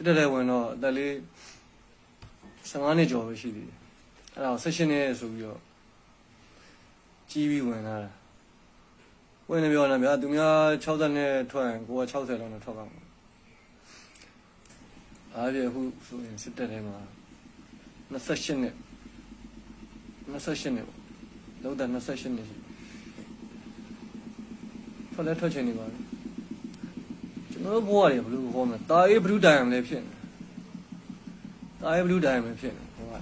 စစ်တပ်လည်းဝင်တော့အသက်လေး15နှစ်ကျော်ပဲရှိသေးတယ်အဲ့ဒါကို16နှစ်ဆိုပြီးတော့ကြီးပြီးဝင်လာတာဝင်နေပြောနေဗျာသူများ60နဲ့ထွက်ရင်ကိုက60လောက်နဲ့ထွက်ပါမှာအားပြအခုဆိုရင်စစ်တပ်ထဲမှာ28နှစ်28နှစ်ပေါ့လောက်တာ28နှစ်ရှိထွက်လဲထွက်ချင်နေပါပြီ ကျွန်တော်တို့ဘဝတွေဘယ်လိုဟောမလဲတာအေးဘလူးတိုင်မ်လည်းဖြစ်နေတာအေးဘလူးတိုင်မ်လည်းဖြစ်နေဟောပါ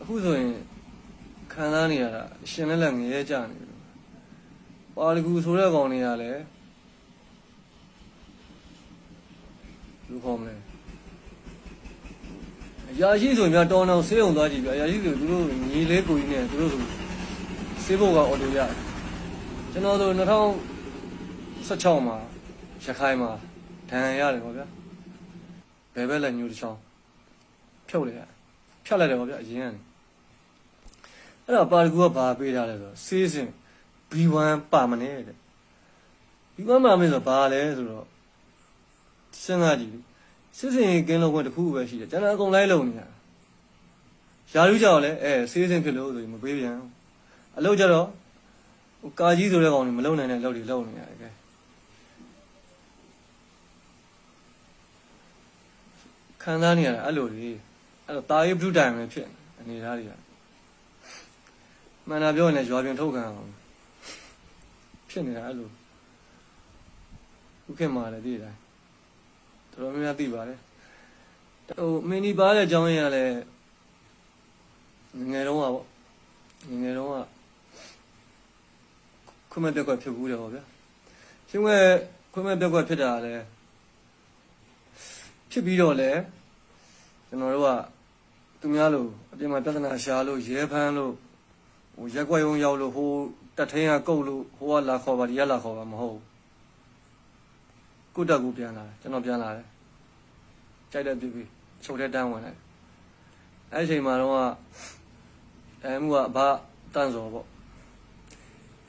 အခုဆိုရင်ခံစားနေရတာအရှင်လက်လက်ငရဲကြနေတယ်ပါလကူဆိုတဲ့ကောင်တွေကလည်းလူခေါ်မလဲအရာရှိဆိုရင်များတောင်းတောင်းဆေးုံသွားကြည့်ပြအရာရှိဆိုသူတို့ညီလေးကိုကြီးနဲ့သူတို့ဆိုဆေးဖို့ကအော်တိုရတယ်ကျွန်တော်တို့2016မှာ ရခိုင်မှာဒဏ်ရာရတယ်ပေါ့ဗျာဘယ်ဘက်လက်ညှိုးတစ်ချောင်းဖြုတ်လိုက်ရဖြတ်လိုက်တယ်ပေါ့ဗျာအရင်ကနေအဲ့တော့ပါရကူကဘာပေးထားလဲဆိုတော့ဆေးစင် B1 ပါမနဲ့တဲ့ B1 ပါမနဲ့ဆိုတော့ဘာလဲဆိုတော့စဉ်းစားကြည့်စစ်စင်ကင်းလုံးခွင့်တစ်ခုပဲရှိတယ်ကျွန်တော်အကုန်လိုက်လုံနေတာယာလူကြောက်လဲအဲဆေးစင်ဖြစ်လို့ဆိုရင်မပေးပြန်ဘူးအလုပ်ကြတော့ဟိုကာကြီးဆိုတဲ့ကောင်တွေမလုံနိုင်တဲ့အလုပ်တွေလုပ်နေရတယ်ကဲ ခံစားနေရတာအဲ့လိုတွေအဲ့တော့တာရေးဘလူးတိုင်ပဲဖြစ်နေအနေသားတွေကမှန်တာပြောရင်လည်းရွာပြင်ထုတ်ခံအောင်ဖြစ်နေတာအဲ့လိုခုခေတ်မှာလည်းသိတယ်တော်တော်များများသိပါတယ်ဟိုမင်းဒီပါတဲ့အကြောင်းရင်းကလည်းငယ်ငယ်တုန်းကပေါ့ငယ်ငယ်တုန်းကခွင့်မဲ့ပြက်ကွက်ဖြစ်ဘူးတယ်ပေါ့ဗျာရှင်ကခွင့်မဲ့ပြက်ကွက်ဖြစ်တာလည်းဖြစ်ပြီးတော့လည်း ကျွန်တော်တို့ကသူများလို့အပြင်မှာပြဿနာရှာလို့ရဲဖမ်းလို့ဟိုရက်ွက်ရုံရောက်လို့ဟိုတက်ထင်းကကုတ်လို့ဟိုကလာခေါ်ပါဒီကလာခေါ်ပါမဟုတ်ဘူးကုတ်တက်ကူပြန်လာတယ်ကျွန်တော်ပြန်လာတယ်ကြိုက်တဲ့ပြပြချုပ်တဲ့တန်းဝင်လိုက်အဲ့ဒီအချိန်မှာတော့အဲမှုကအဘတန့်စော်ပေါ့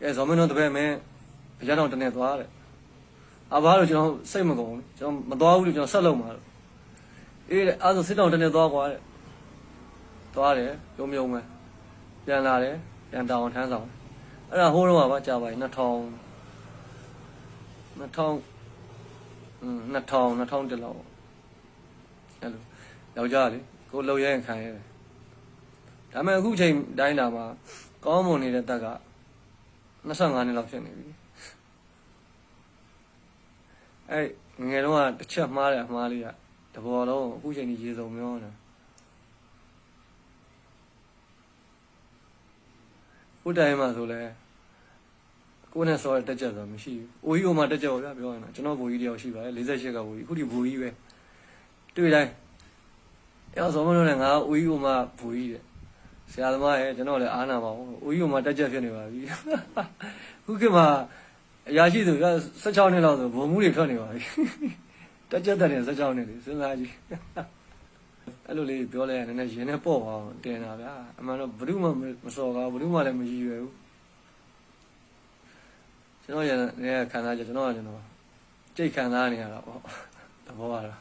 အဲဇော်မင်းတို့တပည့်မင်းရတော့တနေ့သွားတယ်အဘလို့ကျွန်တော်စိတ်မကုန်ဘူးကျွန်တော်မသွားဘူးလို့ကျွန်တော်ဆက်လုပ်မှာလို့ အေးအဲ့ဒါဆိုစစ်တောင်တနေ့သွားကွာတဲ့သွားတယ်ရုံမြုံပဲပြန်လာတယ်ပြန်တောင်းထမ်းဆောင်အဲ့ဒါဟိုးတော့ပါကြာပါပြီ2000 2000อืม2000 2000တက်လောက်ပေါ့အဲ့လိုယောက်ျားလေကိုလှုပ်ရဲရင်ခံရတယ်ဒါပေမဲ့အခုချိန်တိုင်းတာမှာကောင်းမွန်နေတဲ့တက်က25နှစ်လောက်ဖြစ်နေပြီအဲ့ငယ်တော့ကတစ်ချက်မှားတယ်အမှားလေးက တဘောလုံးအခုချိန်ကြီးရေစုံမျောနေတာခုတိုင်မှာဆိုလဲကိုယ်နဲ့ဆောရတက်ချက်ဆိုမရှိဘူး။အိုကြီးကမှတက်ချက်ပါဗျာပြောရင်တော့ကျွန်တော်ဘိုးကြီးတယောက်ရှိပါတယ်48ကဘိုးကြီးအခုဒီဘိုးကြီးပဲတွေ့တိုင်းအဲ့ဆိုမလို့လည်းငါအိုကြီးကမှဘိုးကြီးတဲ့ဆရာသမားရဲ့ကျွန်တော်လည်းအားနာပါဘူး။အိုကြီးကမှတက်ချက်ဖြစ်နေပါပြီ။ခုကမှအရာရှိဆိုက16နှစ်လောက်ဆိုဘုံမှုတွေထွက်နေပါပြီ။ တက်ချက်တဲ့16နှစ်လေစဉ်းစားကြည့်။အဲ့လိုလေးပြောလိုက်ရင်လည်းရင်နဲ့ပေါ့ပါအောင်တင်တာဗျာအမှန်တော့ဘယ်သူမှမစော်ကားဘယ်သူမှလည်းမရည်ရွယ်ဘူးကျွန်တော်ရတဲ့ခံစားချက်ကျွန်တော်ကကျွန်တော်ကြိတ်ခံစားနေရတာပေါ့သဘောရတာ